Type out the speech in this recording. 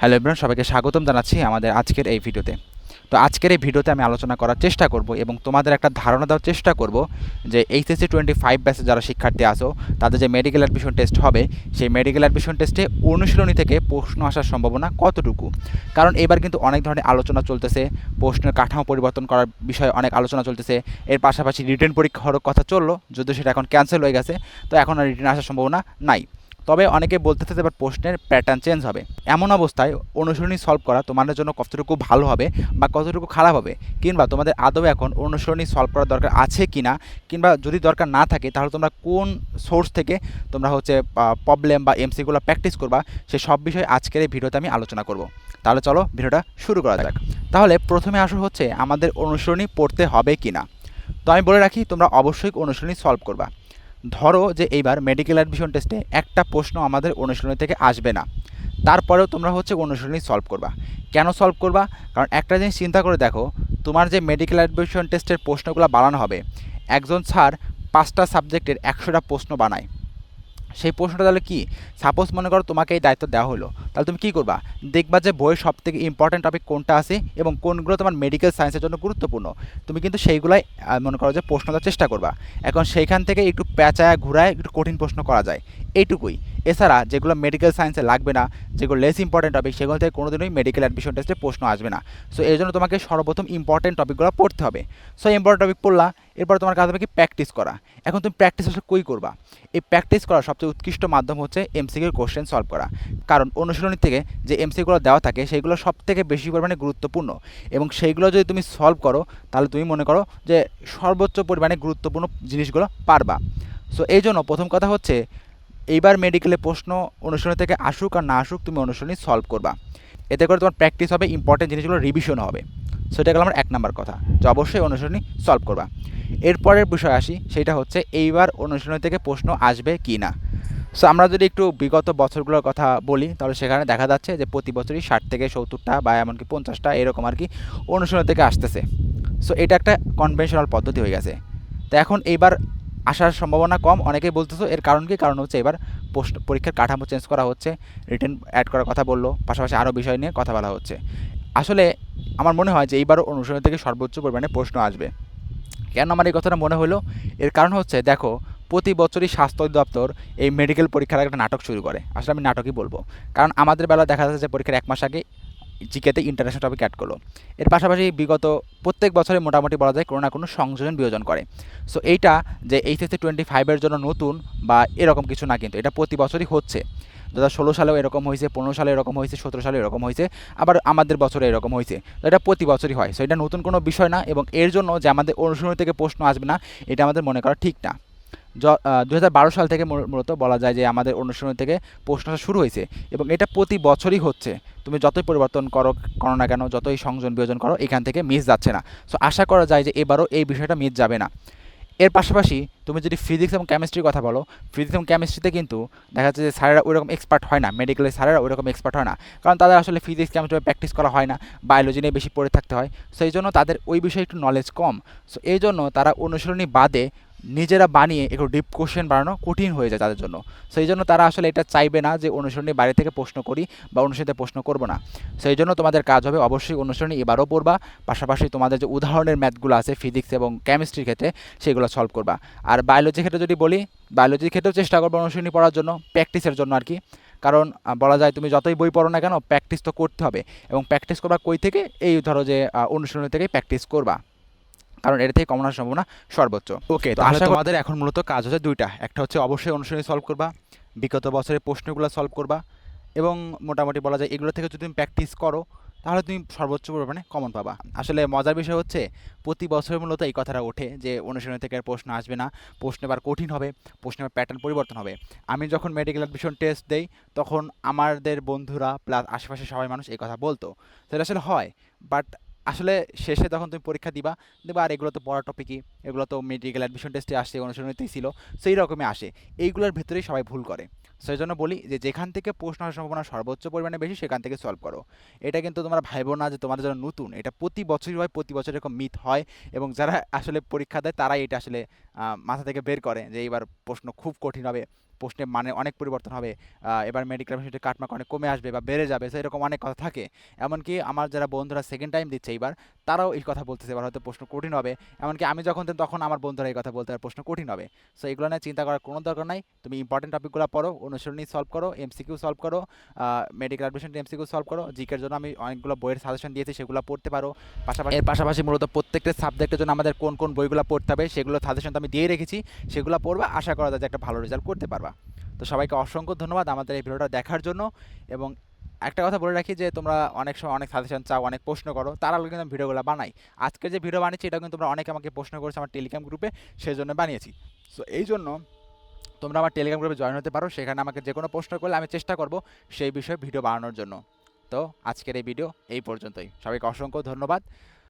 Hello everyone সবাইকে স্বাগতম জানাচ্ছি আমাদের আজকের এই ভিডিওতে। তো আজকের এই ভিডিওতে আমি আলোচনা করার চেষ্টা করব এবং তোমাদের একটা ধারণা দেওয়ার চেষ্টা করব যে এইচএসসি টোয়েন্টি ফাইভ ব্যাচে যারা শিক্ষার্থী আসো তাদের যে মেডিকেল অ্যাডমিশন টেস্ট হবে, সেই মেডিকেল অ্যাডমিশন টেস্টে অনুশীলনী থেকে প্রশ্ন আসার সম্ভাবনা কতটুকু? কারণ এবার কিন্তু অনেক ধরনের আলোচনা চলতেছে, প্রশ্নের কাঠামো পরিবর্তন করার বিষয়ে অনেক আলোচনা চলতেছে, এর পাশাপাশি রিটার্ন পরীক্ষা হওয়ার কথা চলল, যদিও সেটা এখন ক্যান্সেল হয়ে গেছে, তো এখন আর রিটার্ন আসার সম্ভাবনা নাই। তবে অনেকে বলতেছে যে এবার প্রশ্নের প্যাটার্ন চেঞ্জ হবে। এমন অবস্থায় অনুসরণী সলভ করা তোমাদের জন্য কতটুকু ভালো হবে বা কতটুকু খারাপ হবে? কিংবা তোমাদের আদৌ এখন অনুসরণী সলভ করার দরকার আছে কি না কিংবা যদি দরকার না থাকে, তাহলে তোমরা কোন সোর্স থেকে তোমরা হচ্ছে প্রবলেম বা এমসিগুলো প্র্যাকটিস করবা, সে সব বিষয়ে আজকের এই ভিডিওতে আমি আলোচনা করব। তাহলে চলো ভিডিওটা শুরু করা যাক। তাহলে প্রথমে আসো হচ্ছে, আমাদের অনুসরণী পড়তে হবে কি না তো আমি বলে রাখি, তোমরা অবশ্যই অনুসরণী সলভ করবা। ধরো যে এইবার মেডিকেল অ্যাডমিশন টেস্টে একটা প্রশ্ন আমাদের অনুশীলনী থেকে আসবে না। তারপরেও তোমরা হচ্ছে অনুশীলনী সলভ করবা। কেন সলভ করবা? কারণ একটা জিনিস চিন্তা করে দেখো, তোমার যে মেডিকেল অ্যাডমিশন টেস্টের প্রশ্নগুলো বানানো হবে, একজন স্যার পাঁচটা সাবজেক্টের একশোটা প্রশ্ন বানায়। সেই প্রশ্নটা তাহলে কি? সাপোজ মনে করো তোমাকে এই দায়িত্ব দেওয়া হলো। তাহলে তুমি কী করবা? দেখবা যে বইয়ের সব থেকে ইম্পর্ট্যান্ট টপিক কোনটা আছে এবং কোনগুলো তোমার মেডিকেল সায়েন্সের জন্য গুরুত্বপূর্ণ। তুমি কিন্তু সেইগুলাই মনে করো যে প্রশ্ন দেওয়ার চেষ্টা করবা। এখন সেইখান থেকে একটু প্যাঁচায় ঘুরায় একটু কঠিন প্রশ্ন করা যায়। এইটুকুই। এছাড়া যেগুলো মেডিকেল সায়েন্সে লাগবে না, যেগুলো লেস ইম্পর্টেন্ট টপিক সেগুলো থেকে কোনোদিনই মেডিকেল অ্যাডমিশন টেস্টে প্রশ্ন আসবে না। সো এই জন্য তোমাকে সর্বপ্রথম ইম্পর্টেন্ট টপিকগুলো পড়তে হবে। সো ইম্পর্টেন্ট টপিক পড়লা। এরপর তোমার কাজ হবে কি প্র্যাকটিস করা। এখন তুমি প্র্যাকটিস আসলে কই করবা? এই প্র্যাকটিস করার সবচেয়ে উৎকৃষ্ট মাধ্যম হচ্ছে এমসিকিউর কোশ্চেন সলভ করা। কারণ অনুশীলনী থেকে যে এমসিকিউগুলো দেওয়া থাকে সেইগুলো সব থেকে বেশি পরিমাণে গুরুত্বপূর্ণ। এবং সেইগুলো যদি তুমি সলভ করো, তাহলে তুমি মনে করো যে সর্বোচ্চ পরিমাণে গুরুত্বপূর্ণ জিনিসগুলো পারবা। সো এই জন্য প্রথম কথা হচ্ছে, এইবার মেডিকেলে প্রশ্ন অনুশীলনী থেকে আসুক আর না আসুক, তুমি অনুশীলনী সলভ করবা। এতে করে তোমার প্র্যাকটিস হবে ইম্পর্টেন্ট জিনিসগুলো রিভিশন হবে। সো এটা গেল আমার এক নাম্বার কথা, যে অবশ্যই অনুশীলনী সলভ করবা। এরপরের বিষয় আসি, সেটা হচ্ছে এইবার অনুশীলনী থেকে প্রশ্ন আসবে কি না। সো আমরা যদি একটু বিগত বছরগুলোর কথা বলি, তাহলে সেখানে দেখা যাচ্ছে যে প্রতি বছরই ষাট থেকে সত্তরটা বা এমনকি পঞ্চাশটা এরকম আর কি অনুশীলনী থেকে আসতেছে। সো এটা একটা কনভেনশনাল পদ্ধতি হয়ে গেছে। তো এখন এইবার আসার সম্ভাবনা কম, অনেকেই বলতেছো, এর কারণ কি? কারণ হচ্ছে এবার পোস্ট পরীক্ষার কাঠামো চেঞ্জ করা হচ্ছে রিটেন অ্যাড করার কথা বলল, পাশাপাশি আরও বিষয় নিয়ে কথা বলা হচ্ছে। আসলে আমার মনে হয় যে এইবারও অনুশীলন থেকে সর্বোচ্চ পরিমাণে প্রশ্ন আসবে। কেন আমার এই কথাটা মনে হলো? এর কারণ হচ্ছে, দেখো, প্রতি বছরই স্বাস্থ্য অধিদপ্তর এই মেডিকেল পরীক্ষার একটা নাটক শুরু করে। আসলে আমি নাটকই বলব। কারণ আমাদের বেলা দেখা যাচ্ছে যে পরীক্ষার এক মাস আগে জিকেতে ইন্টারন্যাশনাল টপিক অ্যাড করল। এর পাশাপাশি বিগত প্রত্যেক বছরে মোটামুটি বলা যায় কোনো না কোনো সংযোজন বিয়োজন করে। সো এইটা যে এইচএসসি টোয়েন্টি ফাইভের জন্য নতুন বা এরকম কিছু না কিন্তু, এটা প্রতি বছরই হচ্ছে। দু ষোলো সালেও এরকম হয়েছে, পনেরো সালে এরকম হয়েছে, সতেরো সালে এরকম হয়েছে, আবার আমাদের বছরে এরকম হয়েছে। এটা প্রতি বছরই হয়। সো এটা নতুন কোনো বিষয় না এবং এর জন্য যে আমাদের অনুশীলনী থেকে প্রশ্ন আসবে না, এটা আমাদের মনে করা ঠিক না। দু বারো সাল থেকে মূল- মূলত বলা যায় যে আমাদের অনুশীলনী থেকে প্রশ্ন আসা শুরু হয়েছে এবং এটা প্রতি বছরই হচ্ছে। তুমি যতই পরিবর্তন করো করো না কেন, যতই সংযোজন বিয়োজন করো, এখান থেকে মিস যাচ্ছে না। সো আশা করা যায় যে এবারও এই বিষয়টা মিস যাবে না। এর পাশাপাশি তুমি যদি ফিজিক্স এবং কেমিস্ট্রির কথা বলো ফিজিক্স এবং কেমিস্ট্রিতে কিন্তু দেখা যাচ্ছে যে স্যারেরা ওইরকম এক্সপার্ট হয় না মেডিকেলের স্যারেরা ওইরকম এক্সপার্ট হয় না। কারণ তাদের আসলে ফিজিক্স কেমিস্ট্রি প্র্যাকটিস করা হয় না বায়োলজি নিয়ে বেশি পড়ে থাকতে হয়। সেই জন্য তাদের ওই বিষয়ে একটু নলেজ কম। সো এই জন্য তারা অনুশীলনী বাদে নিজেরা বানিয়ে একটু ডিপ কোশ্চেন বানানো কঠিন হয়ে যায় তাদের জন্য। সেই জন্য তারা আসলে এটা চাইবে না যে অনুসরণী বাইরে থেকে প্রশ্ন করি বা অনুসরণীতে প্রশ্ন করব না। সেই জন্য তোমাদের কাজ হবে অবশ্যই অনুসরণী এবারও পড়বা, পাশাপাশি তোমাদের যে উদাহরণের ম্যাথগুলো আছে ফিজিক্স এবং কেমিস্ট্রির ক্ষেত্রে সেগুলো সলভ করবা। আর বায়োলজির ক্ষেত্রে যদি বলি বায়োলজির ক্ষেত্রেও চেষ্টা করব অনুসরণী পড়ার জন্য প্র্যাকটিসের জন্য আর কি। কারণ বলা যায় তুমি যতই বই পড়ো না কেন প্র্যাকটিস তো করতে হবে। এবং প্র্যাকটিস করবা কই থেকে? এই ধরো যে অনুশীলনী থেকেই প্র্যাকটিস করবা। কারণ এর থেকে কমন আসার সম্ভাবনা সর্বোচ্চ। ওকে তো আশা তোমাদের এখন মূলত কাজ হচ্ছে দুইটা। একটা হচ্ছে অবশ্যই অনুশীলনী সলভ করবা বিগত বছরের প্রশ্নগুলো সলভ করবা এবং মোটামুটি বলা যায় এগুলো থেকে যদি তুমি প্র্যাকটিস করো তাহলে তুমি সর্বোচ্চ পরিমাণে কমন পাবা। আসলে মজার বিষয় হচ্ছে প্রতি বছর মূলত এই কথাটা ওঠে যে অনুশীলনী থেকে আর প্রশ্ন আসবে না প্রশ্ন এবার কঠিন হবে প্রশ্নের প্যাটার্ন পরিবর্তন হবে। আমি যখন মেডিকেল অ্যাডমিশন টেস্ট দেই তখন আমাদের বন্ধুরা প্লাস আশেপাশে সবাই মানুষ এই কথা বলতো। সেটা আসলে হয় বাট আসলে শেষে তখন তুমি পরীক্ষা দিবা দেখবা আর, এগুলো তো পড়া টপিকই এগুলো তো মেডিকেল অ্যাডমিশন টেস্টে আসছে, অনুশীলনীতেই ছিল। সেই রকমই আসে। এইগুলোর ভেতরেই সবাই ভুল করে। সেই জন্য বলি যে, যেখান থেকে প্রশ্ন আসার সম্ভাবনা সর্বোচ্চ পরিমাণে বেশি, সেখান থেকে সলভ করো। এটা কিন্তু তোমরা ভাইবো না যে, তোমাদের জন্য নতুন। এটা প্রতি বছরই হয়, প্রতি বছর এরকম মিথ হয় এবং যারা আসলে পরীক্ষা দেয়, তারাই এটা আসলে মাথা থেকে বের করে যে, এইবার প্রশ্ন খুব কঠিন হবে। প্রশ্নের মানে অনেক পরিবর্তন হবে এবার মেডিকেল ইউনিভার্সিটির কাটমার্ক অনেক কমে আসবে বা বেড়ে যাবে তো এরকম অনেক কথা থাকে। এমনকি আমার যারা বন্ধুরা সেকেন্ড টাইম দিচ্ছে এইবার, তারাও এই কথা বলতেছে, এবার হয়তো প্রশ্ন কঠিন হবে। এমনকি আমি যখন তখন আমার বন্ধুরা এই কথা বলতে আর প্রশ্ন কঠিন হবে। সো এগুলো নিয়ে চিন্তা করার কোনো দরকার নাই। তুমি ইম্পর্টেন্ট টপিকগুলো পড়ো অনুসরণী সলভ করো এমসিকিউ সলভ করো মেডিকেল অ্যাডমিশন এমসিকিউ সলভ করো জিকের জন্য আমি অনেকগুলো বইয়ের সাজেশন দিয়েছি, সেগুলো পড়তে পারো। পাশাপাশি এর পাশাপাশি মূলত প্রত্যেকটা সাবজেক্টের জন্য আমাদের কোন কোন বইগুলো পড়তে হবে, সেগুলো সাজেশন তো আমি দিয়ে রেখেছি, সেগুলো পড়বা, আশা করা যায় যে একটা ভালো রেজাল্ট করতে পারবা। তো সবাইকে অসংখ্য ধন্যবাদ আমাদের এই ভিডিওটা দেখার জন্য। এবং একটা কথা বলে রাখি যে, তোমরা অনেক সময় অনেক সাজেশন চাও, অনেক প্রশ্ন করো তার আগে কিন্তু ভিডিওগুলো বানাই। আজকে যে ভিডিও বানিয়েছি এটা কিন্তু তোমরা অনেকে আমাকে প্রশ্ন করেছ আমার টেলিগ্রাম গ্রুপে সেই জন্য বানিয়েছি। সো এই জন্য তোমরা আমার টেলিগ্রাম গ্রুপে জয়েন হতে পারো, সেখানে আমাকে যে কোনো প্রশ্ন করলে আমি চেষ্টা করব সেই বিষয়ে ভিডিও বানানোর জন্য। তো আজকের এই ভিডিও এই পর্যন্তই। সবাইকে অসংখ্য ধন্যবাদ।